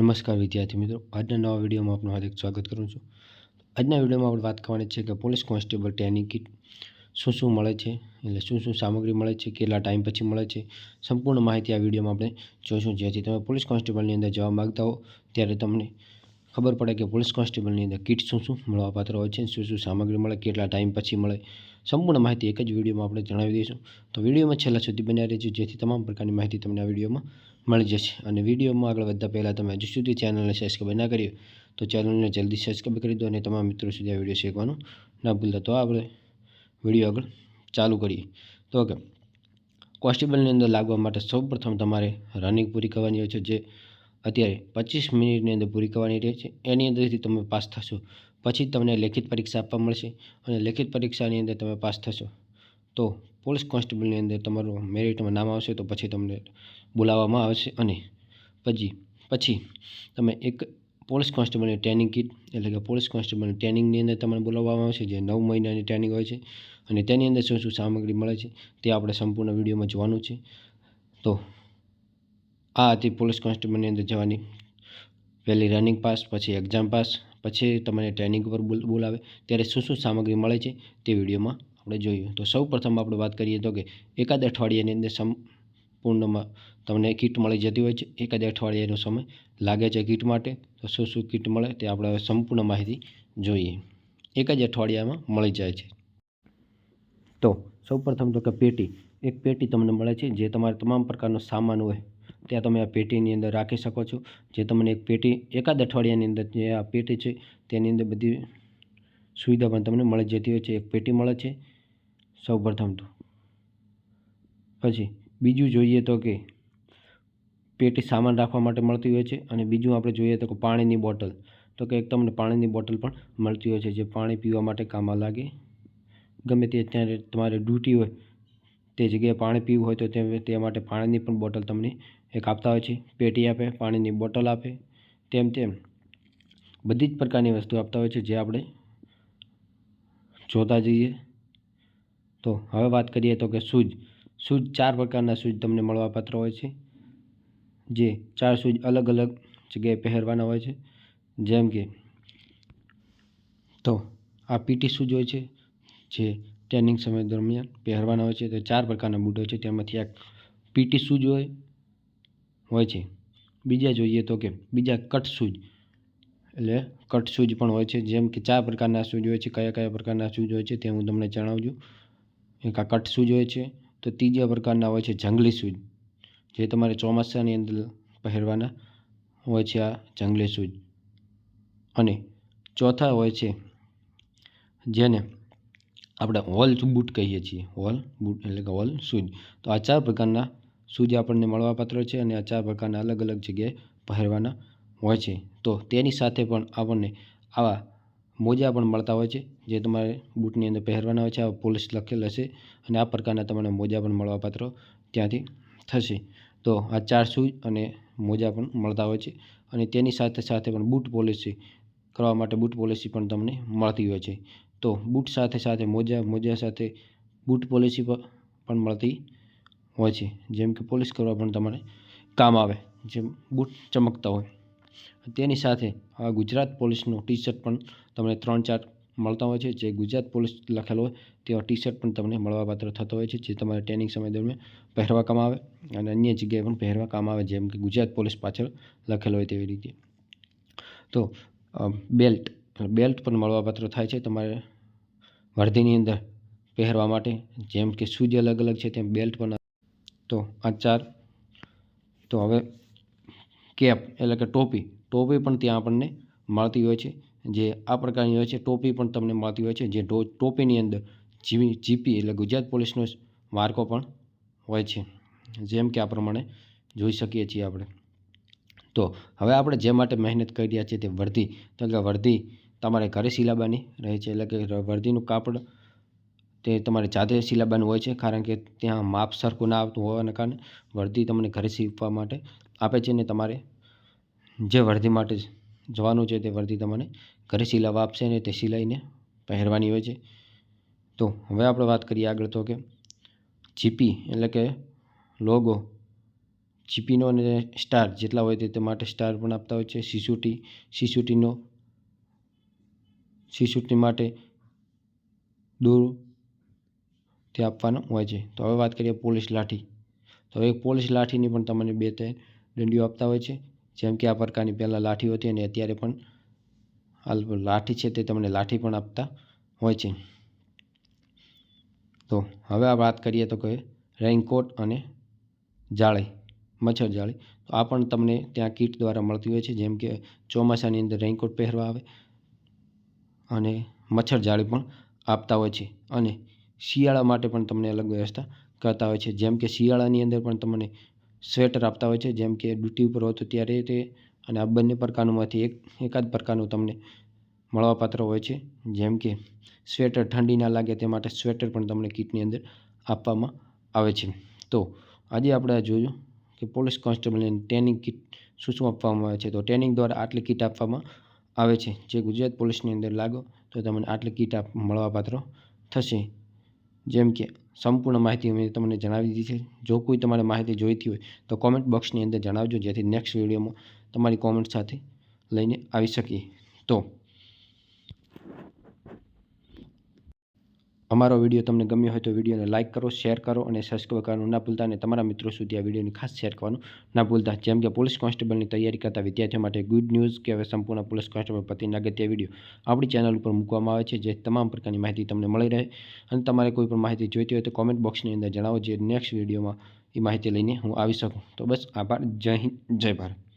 નમસ્કાર વિદ્યાર્થી મિત્રો. આજના નવા વિડીયોમાં આપનું હાર્દિક સ્વાગત કરું છું. આજના વિડીયોમાં આપણે વાત કરવાની છે કે પોલીસ કોન્સ્ટેબલ ટ્રેનિંગ કિટ શું શું મળે છે, એટલે શું શું સામગ્રી મળે છે, કેટલા ટાઈમ પછી મળે છે, સંપૂર્ણ માહિતી આ વિડીયોમાં આપણે જોઈશું. જેથી તમે પોલીસ કોન્સ્ટેબલની અંદર જવા માગતા હો, ત્યારે તમને ખબર પડે કે પોલીસ કોન્સ્ટેબલની અંદર કિટ શું શું મળવાપાત્ર હોય છે, શું શું સામગ્રી મળે, કેટલા ટાઈમ પછી મળે. સંપૂર્ણ માહિતી એક જ વિડીયોમાં આપણે જણાવી દઈશું. તો વિડીયોમાં છેલ્લા સુધી બન્યા રહેજો. જેથી તમામ પ્રકારની માહિતી તમને આ વિડીયોમાં મળી જશે. અને વિડીયોમાં આગળ વધતા પહેલાં તમે હજુ સુધી ચેનલને સબસ્ક્રાઈબ ના કરી તો ચેનલને જલ્દી સબસ્ક્રાઈબ કરી દો અને તમામ મિત્રો સુધી આ વીડિયો શીખવાનું ના ભૂલતા. તો આપણે વીડિયો આગળ ચાલુ કરીએ. તો કે કોન્સ્ટેબલની અંદર લાગવા માટે સૌપ્રથમ તમારે રનિંગ પૂરી કરવાની હોય છે, જે અત્યારે પચીસ મિનિટની અંદર પૂરી કરવાની રહે છે. એની અંદરથી તમે પાસ થશો. પછી તમને લેખિત પરીક્ષા આપવા મળશે અને લેખિત પરીક્ષાની અંદર તમે પાસ થશો. તો પોલીસ કોન્સ્ટેબલની અંદર તમારું મેરિટમાં નામ આવશે, તો પછી તમને બોલાવવામાં આવશે અને પછી પછી તમે એક પોલીસ કોન્સ્ટેબલની ટ્રેનિંગ કીટ, એટલે કે પોલીસ કોન્સ્ટેબલની ટ્રેનિંગની અંદર તમને બોલાવવામાં આવશે જે નવ મહિનાની ટ્રેનિંગ હોય છે. અને તેની અંદર શું શું સામગ્રી મળે છે, તે આપણે સંપૂર્ણ વિડીયોમાં જોવાનું છે. તો આ હતી પોલીસ કોન્સ્ટેબલની અંદર જવાની પહેલી રનિંગ પાસ, પછી એક્ઝામ પાસ, પછી તમને ટ્રેનિંગ પર બોલાવે, ત્યારે શું શું સામગ્રી મળે છે તે વિડીયોમાં આપણે જોઈએ. તો સૌ પ્રથમ આપણે વાત કરીએ તો કે એકાદ અઠવાડિયાની અંદર સંપૂર્ણમાં તમને કીટ મળી જતી હોય છે. એકાદ અઠવાડિયાનો સમય લાગે છે કીટ માટે, તો શું શું કીટ મળે તે આપણે સંપૂર્ણ માહિતી જોઈએ. એક જ અઠવાડિયામાં મળી જાય છે. તો સૌપ્રથમ તો કે પેટી. એક પેટી તમને મળે છે જે તમારે તમામ પ્રકારનો સામાન હોય, ત્યાં તમે આ પેટીની અંદર રાખી શકો છો. જે તમને એક પેટી, એકાદ અઠવાડિયાની અંદર જે આ પેટી છે, તેની અંદર બધી સુવિધા પણ તમને મળી જતી હોય છે. એક પેટી મળે છે. સૌપ્રથમ તો પછી બીજું જોઈએ તો કે પેટી સામાન રાખવા માટે મળતી હોય છે અને બીજું આપણે જોઈએ તો કે પાણીની બોટલ. તો કે એક તમને પાણીની બોટલ પણ મળતી હોય છે જે પાણી પીવા માટે કામમાં લાગે. ગમે તે અત્યારે તમારે ડ્યુટી હોય, તે જગ્યાએ પાણી પીવું હોય તો તે તે માટે પાણીની પણ બોટલ તમને એક આપતા હોય છે. પેટી આપે, પાણીની બોટલ આપે. તેમ તેમ બધી જ પ્રકારની વસ્તુ આપતા હોય છે જે આપણે જોતા જઈએ. તો હવે વાત કરીએ તો કે શૂઝ શૂઝ ચાર પ્રકારના શૂઝ તમને મળવાપાત્ર હોય છે. જે ચાર શૂઝ અલગ અલગ જગ્યાએ પહેરવાના હોય છે. જેમ કે, તો આ પીટી શૂઝ હોય છે, જે ટ્રેનિંગ સમય દરમિયાન પહેરવાના હોય છે. તો ચાર પ્રકારના બૂટ હોય છે. તેમાંથી એક પીટી શૂઝ હોય હોય છે. બીજા જોઈએ તો કે બીજા કટ શૂઝ એટલે કટ શૂઝ પણ હોય છે. જેમ કે ચાર પ્રકારના શૂઝ હોય છે, કયા કયા પ્રકારના શૂઝ હોય છે તે હું તમને જણાવું છું એક આ કટ શૂઝ હોય છે તો ત્રીજા પ્રકારના હોય છે જંગલી શૂઝ જે તમારે ચોમાસાની અંદર પહેરવાના હોય છે આ જંગલી શૂઝ અને ચોથા હોય છે જેને આપણે હોલ બૂટ કહીએ છીએ. હોલ બૂટ એટલે કે હોલ શૂઝ તો આ ચાર પ્રકારના શૂઝ આપણને મળવાપાત્ર છે અને આ ચાર પ્રકારના અલગ અલગ જગ્યાએ પહેરવાના હોય છે. તો તેની સાથે પણ આપણને આવા મોજા પણ મળતા હોય છે, જે તમારે બૂટની અંદર પહેરવાના હોય છે આ પોલિશ લખેલ હશે અને આ પ્રકારના તમને મોજા પણ મળવાપાત્ર ત્યાંથી થશે. તો આ ચાર શૂઝ અને મોજા પણ મળતા હોય છે અને તેની સાથે સાથે પણ બૂટ પોલિસી કરવા માટે બૂટ પોલિસી પણ તમને મળતી હોય છે. તો બૂટ સાથે સાથે મોજા મોજા સાથે બૂટ પોલિસી પણ મળતી હોય છે. જેમ કે પોલિશ કરવા પણ તમારે કામ આવે, જેમ બૂટ ચમકતા હોય. તેની સાથે આ ગુજરાત પોલીસનું ટી શર્ટ પણ તમને ત્રણ ચાર મળતા હોય છે. જે ગુજરાત પોલીસ લખેલો હોય તેવા ટી શર્ટ પણ તમને મળવાપાત્ર થતો હોય છે, જે તમારે ટ્રેનિંગ સમય દરમિયાન પહેરવા કામ આવે અને અન્ય જગ્યાએ પણ પહેરવા કામ આવે, જેમ કે ગુજરાત પોલીસ પાછળ લખેલો હોય તેવી રીતે. તો બેલ્ટ બેલ્ટ પણ મળવાપાત્ર થાય છે તમારે વર્ધીની અંદર પહેરવા માટે, જેમ કે શૂઝ અલગ અલગ છે તેમ બેલ્ટ પણ તો, આ ચાર, તો હવે કેપ એટલે કે ટોપી ટોપી પણ ત્યાં આપણને મળતી હોય છે. જે આ પ્રકારની હોય છે ટોપી પણ તમને મળતી હોય છે. જે ટોપીની અંદર જીવી, જીપી એટલે ગુજરાત પોલીસનો માર્કો પણ હોય છે. જેમ કે આ પ્રમાણે જોઈ શકીએ છીએ આપણે. તો હવે આપણે જે માટે મહેનત કરી રહ્યા છીએ તે વર્ધી તો કે વર્ધી તમારે ઘરે સિલાબાની રહે છે. એટલે કે વર્ધીનું કાપડ તે તમારે જાતે સિલાબાનું હોય છે. કારણ કે ત્યાં માપ સરખું ના આવતું હોવાના કારણે વર્ધી તમને ઘરે સીવવા માટે આપે છે ને તમારે? જે વર્દી માટે જવાનું છે તે વર્દી તમને ઘરે સિલાવવા આપશે અને તે સિલાઈને પહેરવાની હોય છે. તો હવે આપણે વાત કરીએ આગળ તો કે જીપી એટલે કે લોગો જીપીનો અને સ્ટાર જેટલા હોય તે માટે સ્ટાર પણ આપતા હોય છે. સીસુટી સીસુટીનો સીસુટી માટે દૂર તે આપવાનો હોય છે. તો હવે વાત કરીએ પોલીસ લાઠી. તો હવે પોલીસ લાઠીની પણ તમને બે, ત્રણ દંડીઓ આપતા હોય છે. જેમ કે આ પ્રકારની પહેલાં લાઠીઓ હતી અને અત્યારે પણ હાલ લાઠી છે તે તમને લાઠી પણ આપતા હોય છે. તો હવે આ વાત કરીએ તો કે રેઇનકોટ અને જાળી, મચ્છર જાળી. તો આ પણ તમને ત્યાં કીટ દ્વારા મળતી હોય છે. જેમ કે ચોમાસાની અંદર રેઇનકોટ પહેરવા આવે અને મચ્છર જાળી પણ આપતા હોય છે. અને શિયાળા માટે પણ તમને અલગ વ્યવસ્થા કરતા હોય છે. જેમ કે શિયાળાની અંદર પણ તમને સ્વેટર આપતા હોય છે, જેમ કે ડ્યુટી ઉપર હોતો ત્યારે તે અને આ બંને પ્રકારમાંથી એક, એકાદ પ્રકારનું તમને મળવાપાત્ર હોય છે. જેમ કે સ્વેટર ઠંડી ના લાગે તે માટે સ્વેટર પણ તમને કીટની અંદર આપવામાં આવે છે. તો આજે આપણે જોયું કે પોલીસ કોન્સ્ટેબલની ટ્રેનિંગ કીટ શું શું આપવામાં આવે છે. તો ટ્રેનિંગ દ્વારા આટલી કીટ આપવામાં આવે છે. જે ગુજરાત પોલીસની અંદર લાગો તો તમને આટલી કીટ મળવાપાત્ર થશે. જેમ કે સંપૂર્ણ માહિતી મેં તમને જણાવી દીધી છે. જો કોઈ તમારે માહિતી જોઈતી હોય તો કોમેન્ટ બોક્સની અંદર જણાવજો, જેથી નેક્સ્ટ વિડીયોમાં તમારી કોમેન્ટ સાથે લઈને આવી શકીએ. તો અમારો વીડિયો તમને ગમ્યો હોય તો વિડીયોને લાઇક કરો, શેર કરો અને સબસ્ક્રાઈબ કરવાનું ના ભૂલતા અને તમારા મિત્રો સુધી આ વિડીયોને ખાસ શેર કરવાનું ના ભૂલતા. જેમ કે પોલીસ કોન્સ્ટેબલની તૈયારી કરતા વિદ્યાર્થીઓ માટે ગુડ ન્યૂઝ કે હવે સંપૂર્ણ પોલીસ કોન્સ્ટેબલ પતિના અગત્ય વીડિયો આપણી ચેનલ ઉપર મૂકવામાં આવે છે, જે તમામ પ્રકારની માહિતી તમને મળી રહે. અને તમારે કોઈ પણ માહિતી જોઈતી હોય તો કોમેન્ટ બોક્સની અંદર જણાવો, જે નેક્સ્ટ વિડીયોમાં એ માહિતી લઈને હું આવી શકું. તો બસ આભાર. જય હિન્દ, જય ભારત.